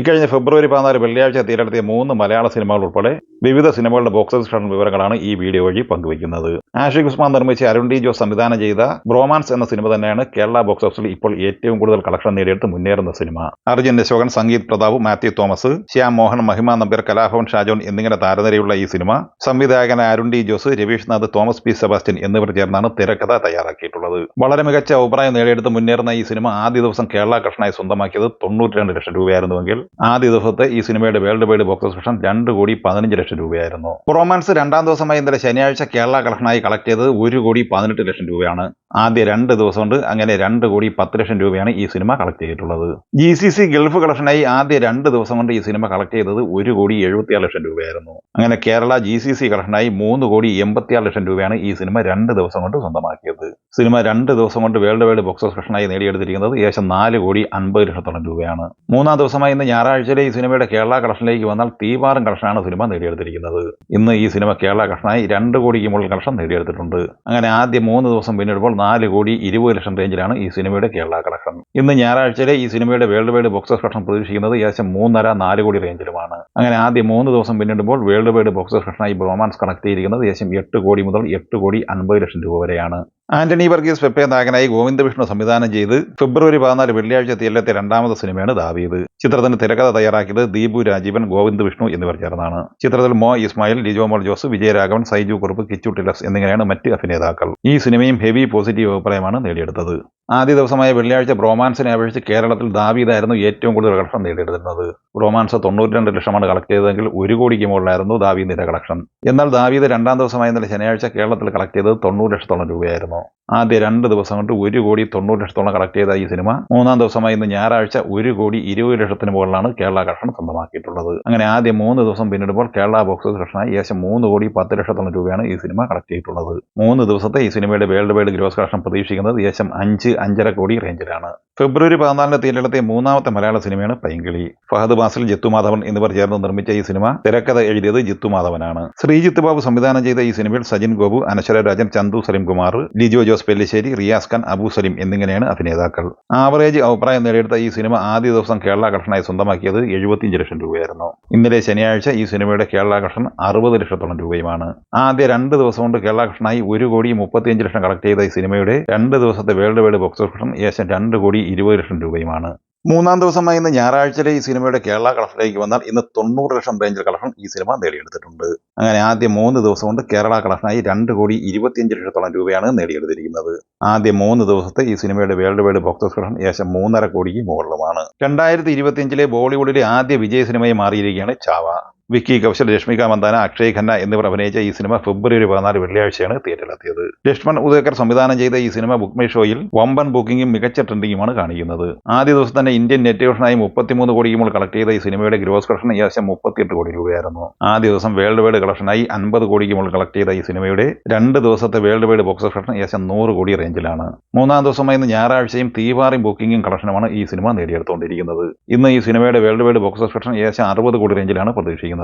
ഇക്കഴിഞ്ഞ ഫെബ്രുവരി പതിനാല് വെള്ളിയാഴ്ച തീരടത്തിയ മൂന്ന് മലയാള സിനിമകൾ ഉൾപ്പെടെ വിവിധ സിനിമകളുടെ ബോക്സ് ഓഫീസ് കളക്ഷൻ വിവരങ്ങളാണ് ഈ വീഡിയോ വഴി പങ്കുവയ്ക്കുന്നത്. ആഷിഖ് ഉസ്മാൻ നിർമ്മിച്ച് അരുൺ ഡി ജോസ് സംവിധാനം ചെയ്ത ബ്രോമാൻസ് എന്ന സിനിമ തന്നെയാണ് കേരള ബോക്സ് ഓഫീസിൽ ഇപ്പോൾ ഏറ്റവും കൂടുതൽ കളക്ഷൻ നേടിയെടുത്ത് മുന്നേറുന്ന cinema. Arjun Ashokan Sangeeth Prathap Mathew Thomas Shyam Mohan Mahima Nambiar Kalabhavan Shajon എന്നിങ്ങനെ താരനിരയുള്ള ഈ സിനിമ സംവിധായകൻ Arun D Jose Ravish Nath Thomas P Sebastian എന്നിവർ ചേർന്നാണ് തിരക്കഥ തയ്യാറാക്കിയിട്ടുള്ളത്. വളരെ മികച്ച അഭിപ്രായം നേടിയെടുത്ത് മുന്നേറുന്ന ഈ സിനിമ ആദ്യ ദിവസം കേരള കൃഷ്ണായി സ്വന്തമാക്കിയത് തൊണ്ണൂറ്റി ലക്ഷം രൂപയായിരുന്നുവെങ്കിൽ ആദ്യ ദിവസത്തെ ഈ സിനിമയുടെ വേൾഡ് വൈഡ് ബോക്സ് ഓഫീസ് രണ്ട് കോടി പതിനഞ്ച് ലക്ഷം രൂപയായിരുന്നു. റൊമാൻസ് രണ്ടാം ദിവസമായി ഇന്നലെ ശനിയാഴ്ച കേരള കളക്ഷനായി കളക്ട് ചെയ്തത് ഒരു കോടി പതിനെട്ട് ലക്ഷം രൂപയാണ്. ആദ്യ രണ്ട് ദിവസം കൊണ്ട് അങ്ങനെ രണ്ട് കോടി പത്ത് ലക്ഷം രൂപയാണ് ഈ സിനിമ കളക്ട് ചെയ്തിട്ടുള്ളത്. ജി സി സി ഗൾഫ് കളക്ഷനായി ആദ്യ രണ്ട് ദിവസം കൊണ്ട് ഈ സിനിമ കളക്ട് ചെയ്തത് ഒരു കോടി എഴുപത്തിയാറ് ലക്ഷം രൂപയായിരുന്നു. അങ്ങനെ കേരള ജി സി സി കളക്ഷനായി മൂന്ന് കോടി എൺപത്തിയാറ് ലക്ഷം രൂപയാണ് ഈ സിനിമ രണ്ട് ദിവസം കൊണ്ട് സ്വന്തമാക്കിയത്. സിനിമ രണ്ട് ദിവസം കൊണ്ട് വേൾഡ് വൈഡ് ബോക്സ് ഓഫ് കളക്ഷനായി നേടിയെടുത്തിരിക്കുന്നത് ഏകദേശം നാല് കോടി അൻപത് ലക്ഷത്തോളം രൂപയാണ്. മൂന്നാം ദിവസമായി ഇന്ന് ഞായറാഴ്ചയിലെ ഈ സിനിമയുടെ കേരള കളക്ഷനിലേക്ക് വന്നാൽ തീവാറും കളക്ഷനാണ് സിനിമ നേടിയെടുത്തിരിക്കുന്നത്. ഇന്ന് ഈ സിനിമ കേരള കളക്ഷനായി രണ്ട് കോടിക്ക് മുകളിൽ കളക്ഷൻ നേടിയെടുത്തിട്ടുണ്ട്. അങ്ങനെ ആദ്യ മൂന്ന് ദിവസം പിന്നിടുമ്പോൾ നാല് കോടി ഇരുപത് ലക്ഷം റേഞ്ചിലാണ് ഈ സിനിമയുടെ കേരള കളക്ഷൻ ഇന്ന് ഞായറാഴ്ചയിലെ ഈ സിനിമയുടെ വേൾഡ് വൈഡ് ബോക്സ് കളക്ഷൻ പ്രതീക്ഷിക്കുന്നത് ഏകദേശം മൂന്നര നാല് കോടി റേഞ്ചിലുമാണ്. അങ്ങനെ ആദ്യം മൂന്ന് ദിവസം പിന്നിടുമ്പോൾ വേൾഡ് വൈഡ് ബോക്സ് കളക്ഷനായി ബ്രോമാൻസ് കണക്ട് ചെയ്തിരിക്കുന്നത് ഏകദേശം എട്ട് കോടി മുതൽ എട്ട് കോടി അൻപത് ലക്ഷം രൂപ വരെയാണ്. ആന്റണി വർഗീസ് പെപ്പെ നായകനായി ഗോവിന്ദ വിഷ്ണു സംവിധാനം ചെയ്ത് ഫെബ്രുവരി പതിനാല് വെള്ളിയാഴ്ച തീയലത്തെ രണ്ടാമത്തെ സിനിമയാണ് ദാവീദ്. ചിത്രത്തിന് തിരക്കഥ തയ്യാറാക്കിയത് ദീപു രാജീവൻ ഗോവിന്ദ് വിഷ്ണു എന്നിവർ ചേർന്നാണ്. ചിത്രത്തിൽ മോ ഇസ്മായിൽ ലിജോമോൾ ജോസ് വിജയരാഘവൻ സൈജു കുറുപ്പ് കിച്ചു ടിലക്സ് എന്നിങ്ങനെയാണ് മറ്റ് അഭിനേതാക്കൾ. ഈ സിനിമയും ഹെവി പോസിറ്റീവ് അഭിപ്രായമാണ് നേടിയെടുത്തത്. ആദ്യ ദിവസമായ വെള്ളിയാഴ്ച ബ്രോമാൻസിനെ അപേക്ഷിച്ച് കേരളത്തിൽ ദാവീദായിരുന്നു ഏറ്റവും കൂടുതൽ കളക്ഷൻ നേടിയെടുത്തിരുന്നത്. ബ്രോമാൻസ് തൊണ്ണൂറ്റി രണ്ട് ലക്ഷമാണ് കളക്ട് ചെയ്തതെങ്കിൽ ഒരു കോടിക്ക് മുകളിലായിരുന്നു ദാവീദിന്റെ കളക്ഷൻ എന്നാൽ ദാവീദ് രണ്ടാം ദിവസമായ ഇന്നലെ ശനിയാഴ്ച കേരളത്തിൽ കളക്ട് ചെയ്തത് തൊണ്ണൂറ് ലക്ഷത്തോളം രൂപയായിരുന്നു. ആദ്യ രണ്ട് ദിവസം കൊണ്ട് ഒരു കോടി തൊണ്ണൂറ് ലക്ഷത്തോളം കളക്ട് ചെയ്ത ഈ സിനിമ മൂന്നാം ദിവസമായി ഇന്ന് ഞായറാഴ്ച ഒരു കോടി ഇരുപത് ലക്ഷത്തിന് മുകളിലാണ് കേരള കളക്ഷൻ സ്വന്തമാക്കിയിട്ടുള്ളത്. അങ്ങനെ ആദ്യ മൂന്ന് ദിവസം പിന്നിടുമ്പോൾ കേരള ബോക്സ് കളക്ഷനായി ഏകദേശം മൂന്ന് കോടി പത്ത് ലക്ഷത്തോളം രൂപയാണ് ഈ സിനിമ കളക്ട് ചെയ്തിട്ടുള്ളത്. മൂന്ന് ദിവസത്തെ ഈ സിനിമയുടെ വേൾഡ് വൈഡ് ഗ്രോസ് കളക്ഷൻ പ്രതീക്ഷിക്കുന്നത് ഏകദേശം അഞ്ച് അഞ്ചര കോടി റേഞ്ചിലാണ്. ഫെബ്രുവരി പതിനാലിന് തീരെടുത്തിയ മൂന്നാമത്തെ മലയാള സിനിമയാണ് പൈങ്കിളി. ഫഹദ് ബാസിൽ ജിത്തു മാധവൻ എന്നിവർ ചേർന്ന് നിർമ്മിച്ച ഈ സിനിമ തിരക്കഥ എഴുതിയത് ജിത്തു മാധവനാണ്. ശ്രീജിത്ത് ബാബു സംവിധാനം ചെയ്ത ഈ സിനിമയിൽ സജിൻ ഗോപു അനശ്വര രാജൻ ചന്തു സലീംകുമാർ ലിജോ ജോസ് പെല്ലിശ്ശേരി റിയാസ് ഖാൻ അബു സലീം എന്നിങ്ങനെയാണ് അഭിനേതാക്കൾ. ആവറേജ് അഭിപ്രായം നേടിയെടുത്ത ഈ സിനിമ ആദ്യ ദിവസം കേരള കർഷനായി സ്വന്തമാക്കിയത് എഴുപത്തിയഞ്ച് ലക്ഷം രൂപയായിരുന്നു. ഇന്നലെ ശനിയാഴ്ച ഈ സിനിമയുടെ കേരള കർഷൻ അറുപത് ലക്ഷത്തോളം രൂപയുമാണ്. ആദ്യ രണ്ട് ദിവസം കൊണ്ട് കേരള കർഷനായി ഒരു കോടി മുപ്പത്തിയഞ്ച് ലക്ഷം കളക്ട് ചെയ്ത ഈ സിനിമയുടെ രണ്ട് ദിവസത്തെ വേൾഡ് വൈഡ് ബോക്സ് ഓഫീസ് ഏകദേശം രണ്ട് കോടി ഇരുപത് ലക്ഷം രൂപയുമാണ്. മൂന്നാം ദിവസമായി ഇന്ന് ഞായറാഴ്ചയിലെ ഈ സിനിമയുടെ കേരള കളക്ഷനിലേക്ക് വന്നാൽ ഇന്ന് തൊണ്ണൂറ് ലക്ഷം റേഞ്ചിൽ കളക്ഷൻ ഈ സിനിമ നേടിയെടുത്തിട്ടുണ്ട്. അങ്ങനെ ആദ്യ മൂന്ന് ദിവസം കൊണ്ട് കേരള കളക്ഷനായി രണ്ട് കോടി ഇരുപത്തിയഞ്ച് ലക്ഷത്തോളം രൂപയാണ് നേടിയെടുത്തിരിക്കുന്നത്. ആദ്യ മൂന്ന് ദിവസത്തെ ഈ സിനിമയുടെ വേൾഡ് വൈഡ് ബോക്സ് കളക്ഷൻ ഏകദേശം മൂന്നര കോടിക്ക് മുകളിലുമാണ്. രണ്ടായിരത്തി ഇരുപത്തിയഞ്ചിലെ ബോളിവുഡിലെ ആദ്യ വിജയ സിനിമയായി മാറിയിരിക്കുകയാണ് ചാവ. വിക്കി കൗശൽ രശ്മിക മന്ദാന അക്ഷയ് ഖന്ന എന്നിവർ അഭിനയിച്ച ഈ സിനിമ ഫെബ്രുവരി പതിനാല് വെള്ളിയാഴ്ചയാണ് തിയേറ്ററിലെത്തിയത്. ലക്ഷ്മൺ ഉദയകർ സംവിധാനം ചെയ്ത ഈ സിനിമ ബുക്ക് മൈ ഷോയിൽ വമ്പൻ ബുക്കിംഗും മികച്ച ട്രെൻഡിങ്ങുമാണ് കാണിക്കുന്നത്. ആദ്യ ദിവസം തന്നെ ഇന്ത്യൻ നെറ്റ് കളക്ഷനായി മുപ്പത്തിമൂന്ന് കോടിയും കളക്ട് ചെയ്ത ഈ സിനിമയുടെ ഗ്രോസ് കളക്ഷൻ ഈ ഏകദേശം മുപ്പത്തിയെട്ട് കോടി രൂപയായിരുന്നു. ആദ്യ ദിവസം വേൾഡ് വൈഡ് കളക്ഷനായി അൻപത് കോടിക്ക് മുകളിൽ കളക്ട് ചെയ്ത ഈ സിനിമയുടെ രണ്ട് ദിവസത്തെ വേൾഡ് വൈഡ് ബോക്സ് കളക്ഷൻ ഏകദേശം നൂറ് കോടി റേഞ്ചിലാണ്. മൂന്നാം ദിവസമായി ഇന്ന് ഞായറാഴ്ചയും തീവാറിയും ബുക്കിംഗും കളക്ഷനുമാണ് ഈ സിനിമ നേടിയെടുത്തുകൊണ്ടിരിക്കുന്നത്. ഇന്ന് ഈ സിനിമയുടെ വേൾഡ് വൈഡ് ബോക്സ് കളക്ഷൻ ഏകദേശം അറുപത് കോടി റേഞ്ചിലാണ് പ്രതീക്ഷിക്കുന്നത്.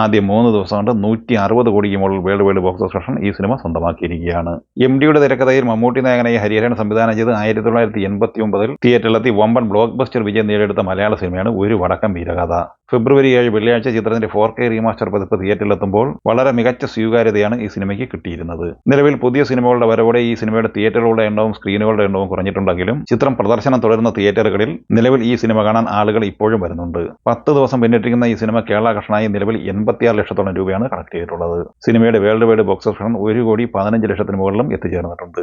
ആദ്യം മൂന്ന് ദിവസം കൊണ്ട് നൂറ്റി അറുപത് കോടിക്ക് മുകളിൽ വേൾഡ് വൈഡ് ബോക്സ് ഓഫീസ് ഈ സിനിമ സ്വന്തമാക്കിയിരിക്കുകയാണ്. എം ഡിയുടെ തിരക്കഥയിൽ മമ്മൂട്ടി നായകനായി ഹരിഹരൻ സംവിധാനം ചെയ്ത് ആയിരത്തി തൊള്ളായിരത്തി എൺപത്തി ഒമ്പതിൽ തിയേറ്ററിലെത്തി വമ്പൻ ബ്ലോക്ക് ബസ്റ്റർ വിജയം നേടിയെടുത്ത മലയാള സിനിമയാണ് ഒരു വടക്കം വീരകഥ. ഫെബ്രുവരി ഏഴ് വെള്ളിയാഴ്ച ചിത്രത്തിന്റെ ഫോർ കെ റീമാസ്റ്റർ പതിപ്പ് തിയേറ്ററിലെത്തുമ്പോൾ വളരെ മികച്ച സ്വീകാര്യതയാണ് ഈ സിനിമയ്ക്ക് കിട്ടിയിരുന്നത്. നിലവിൽ പുതിയ സിനിമകളുടെ വരവോടെ ഈ സിനിമയുടെ തിയേറ്ററുകളുടെ എണ്ണവും സ്ക്രീനുകളുടെ എണ്ണവും കുറഞ്ഞിട്ടുണ്ടെങ്കിലും ചിത്രം പ്രദർശനം തുടരുന്ന തിയേറ്ററുകളിൽ നിലവിൽ ഈ സിനിമ കാണാൻ ആളുകൾ ഇപ്പോഴും വരുന്നുണ്ട്. പത്ത് ദിവസം പിന്നിട്ടിരിക്കുന്ന ഈ സിനിമ കേരള കഷണായി നിലവിൽ എൺപത്തിയാറ് ലക്ഷത്തോളം രൂപയാണ് കണക്ട് ചെയ്തിട്ടുള്ളത്. സിനിമയുടെ വേൾഡ് വൈഡ് ബോക്സ് ഓഫീസ് ഒരു കോടി പതിനഞ്ച് ലക്ഷത്തിന് മുകളിലും എത്തിച്ചേർന്നിട്ടുണ്ട്.